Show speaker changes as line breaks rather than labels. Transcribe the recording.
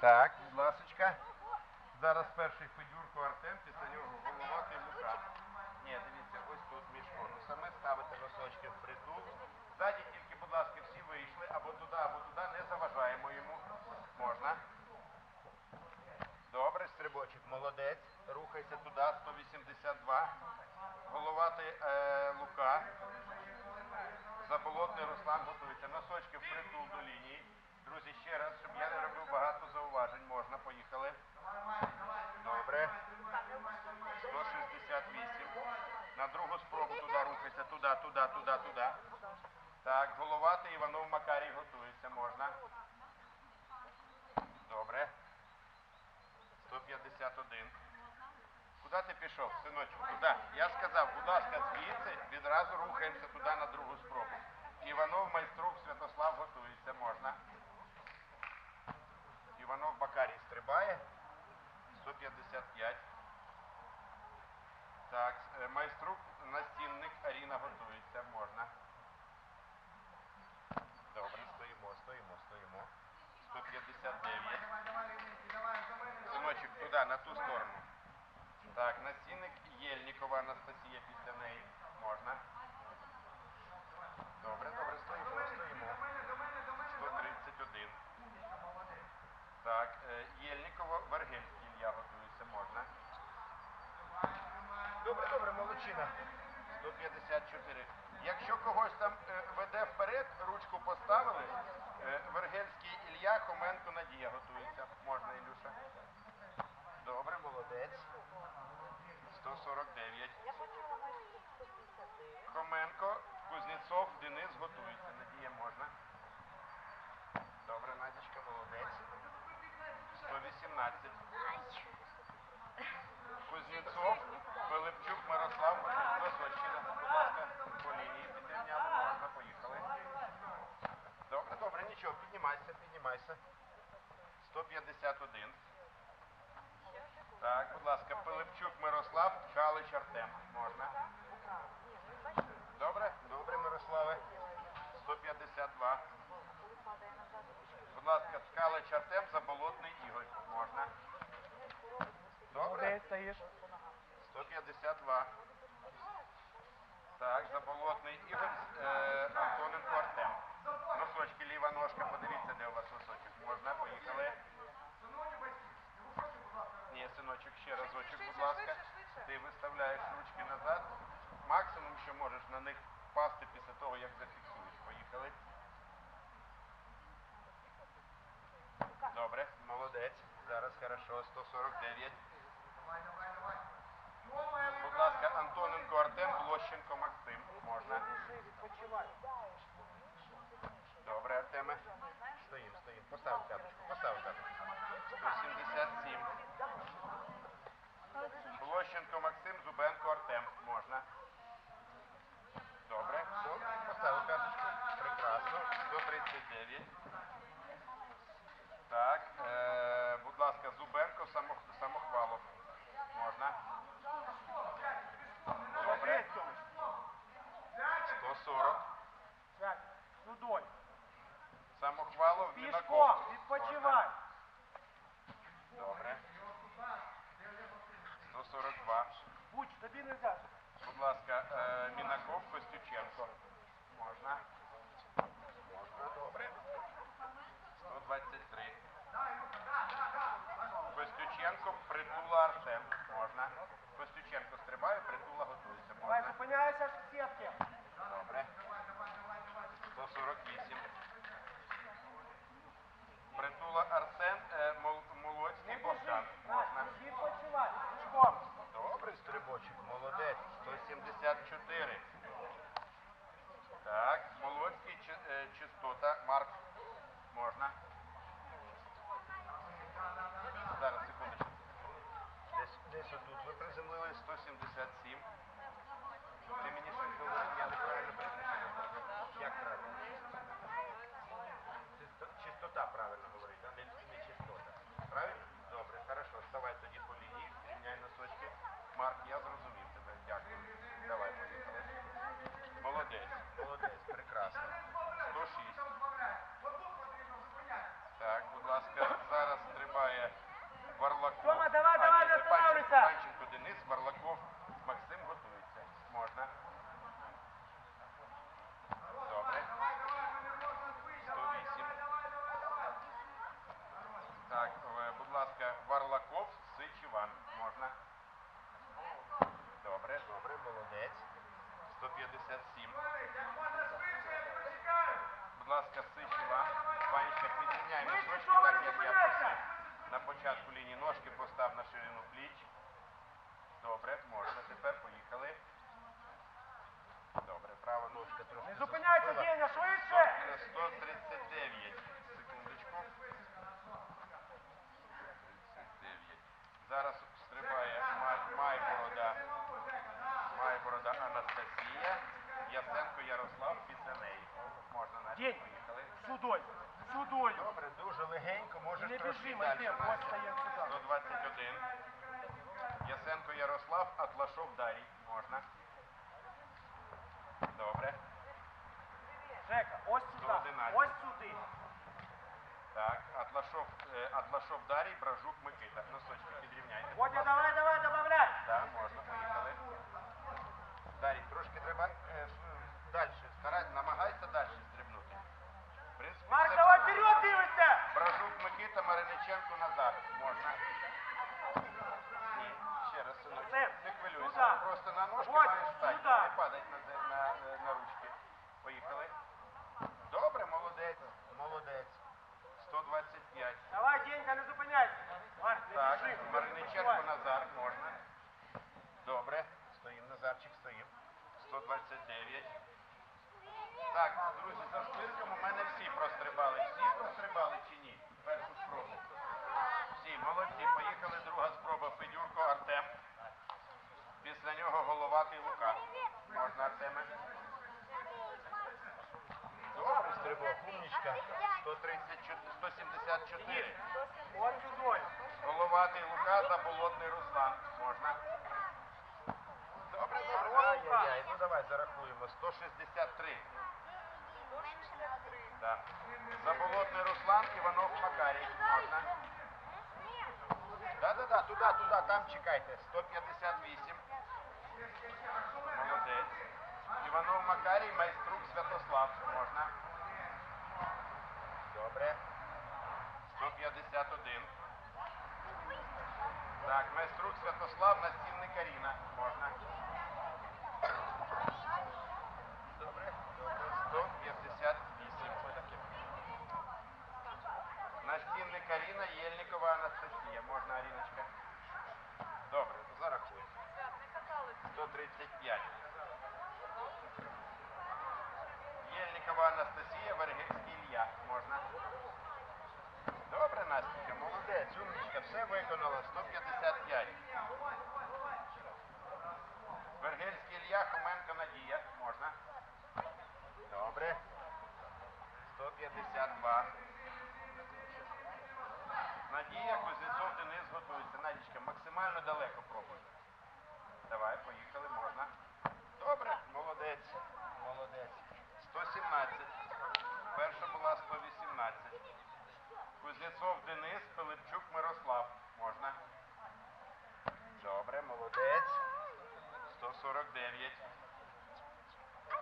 Так, будь ласочка. Зараз перший Федюрко Артем, після нього головатий Лука. Ні, дивіться, ось тут між конусами ставите носочки в притул. Ззаді тільки, будь ласка, всі вийшли або туди, або туди, не заважаємо йому. Можна. Добре, стрибочок, молодець. Рухайся туди, 182. Головатий е, Лука. Заболотний Руслан готується. Носочки впритул до лінії. Друзі, ще раз, щоб я не робив багато зауважень. Можна, поїхали. Добре. 168. На другу спробу туди рухайся. Туди, туди, туди, туди. Так, головатий Іванов Макарій готується. Можна. Добре. 151. Куди ти пішов, синочок? Куди? Я сказав, будь ласка, звідси відразу рухаємося туди на другу спробу. Іванов майструк Святослав готується, можна. Іванов Бакарій стрибає. 155. Так, е, майструк настінник Аріна готується, можна. Добре, стоїмо, стоїмо, стоїмо. 159. Синочок, туди, на ту сторону. Так, настінник Єльнікова Анастасія після неї. Можна. Добре, добре, стоїмо, стоїмо. 131. Так, е, Єльнікова Варгельський Ілля готується, можна. Добре, добре, 154. Якщо когось там е, веде вперед, ручку поставили, е, Вергельський Ілля, Хоменко Надія готується. Можна, Ілюша? Добре, молодець. 149.
Я почула майже 150.
Хоменко, Кузнєцов, Денис готується. Надія можна. Добре, Надічка, молодець. 118. Кузнєцов, Пилипчук, Мирослав, Носочкіна. Будь ласка, по лінії підрівняли, можна, поїхали. Добре, добре, нічого, піднімайся, піднімайся. 151. Так, будь ласка, Пилипчук, Мирослав, Ткалич, Артем. Можна. Добре? Добре, Мирославе. 152. Будь ласка, Ткалич Артем, Заболотний Ігор. Можна. Добре?
Молодець, стоїш.
152. Так, Заболотний Ігор, е, Антоненко Артем. Носочки, ліва ножка, Можна, поїхали. Ні, синочок, ще разочок, будь ласка. Ти виставляєш ручки назад. Максимум, що можеш на них впасти після того, як зафіксуєш. Поїхали. Добре, молодець. Зараз хорошо, 149. Будь ласка, Антоненко Артем, Блощенко Максим. Можна. Добре, Артеме. Стоїм, стоїм. карточку, п'яточку, постав п'яточку. 177. Блощенко right. Чистота. Марк. Можна. Зараз, секундочку. Десь, десь отут ви приземлили 177. Ти мені щось говорив, я неправильно переписав. Як правильно? Чисто- Чистота правильно говорить, а не, не чистота. Правильно? Добре, хорошо. Ставай тоді по лінії, рівняй носочки. Марк, я зрозумів тебе. Дякую. Давай, поїхали. Молодець, молодець, прекрасно. 106. Так, будь ласка, зараз стрибає. Варлаков.
Тьома, давай, давай, не останавливайся.
Панченко Денис, Варлаков, Максим готується. Можна. Добре. 108. Так, е, будь ласка, Варлаков, Сич Іван. Можна. Добре, добре, молодець. 157. Будь ласка, Сич Іван. Ванечка, підрівняй носочки, так як я просив. На початку лінії ножки постав на ширину пліч. Добре, можна. Тепер поїхали. Добре, права ножка трошки.
Не зупиняйся,
заступила.
Швидше!
139. Секундочку. 139. Зараз стрибає Майборода. Майборода Анастасія. Ясенко Ярослав після неї. Можна
День.
поїхали.
Судой, сюдою.
Добре, дуже легенько, можеш
Не
трошки
біжи,
далі.
Ось стаємо сюди.
121. Ясенко Ярослав, Атлашов Дарій. Можна. Добре.
Жека, ось сюди,
111.
ось сюди.
Так, Атлашов, е, Атлашов Дарій, Бражук Микита. Носочки підрівняйте.
Водя, давай, давай, добавляй.
Так, можна, поїхали. Дарій, трошки треба е, далі. Старай, намагайся далі стрибнути. В принципі,
Марк,
все
давай
правильно.
вперед дивишся.
Бражук Микита, Мариниченко назад. Можна. Ні, ще раз, синочку.
Син,
Не хвилюйся.
сюди.
Просто на ножки
Ось,
маєш стати.
сюди.
Не падай на, зе- на, е, на ручки. Поїхали. Добре, молодець. Молодець. 125.
Давай, Денька, не зупиняйся. Марк, не
Так,
біжи.
Мариниченко. Назар, можна. Добре. Стоїм, Назарчик, стоїм. 129. Так, друзі, за шпильком у мене всі прострибали. Всі прострибали чи ні? Першу спробу. Всі, молодці. Поїхали, друга спроба. Федюрко Артем. Після нього головатий Лука. Можна, Артеме? Добре, стрибок, умнічка. 174.
Ось сюдою.
Головатий Лука та болотний Руслан. Можна? Добре, добре. Ну давай зарахуємо. 163. Да. Заболотний Руслан, Іванов Макарій. Можна? Да-да-да, туди, туди, там чекайте. 158. Молодець. Іванов Макарій, майструк Святослав. Можна? Добре. 151. Так, майструк Святослав, настільник Каріна. Можна? Добре. Добре. 158. Настільник Каріна, Єльникова Анастасія. Можна, Аріночка? Добре, зарахуємо. 135. Єльникова Анастасія, Вергельський Ілля. Можна? Добре, Настя, молодець, умничка, все виконала. 155. Вергельський Ілля, Хоменко Надія. Можна? Добре. 152. Надія, Кузнецов, Денис готується. Надічка, максимально далеко пробуй. Давай, поїхали, можна.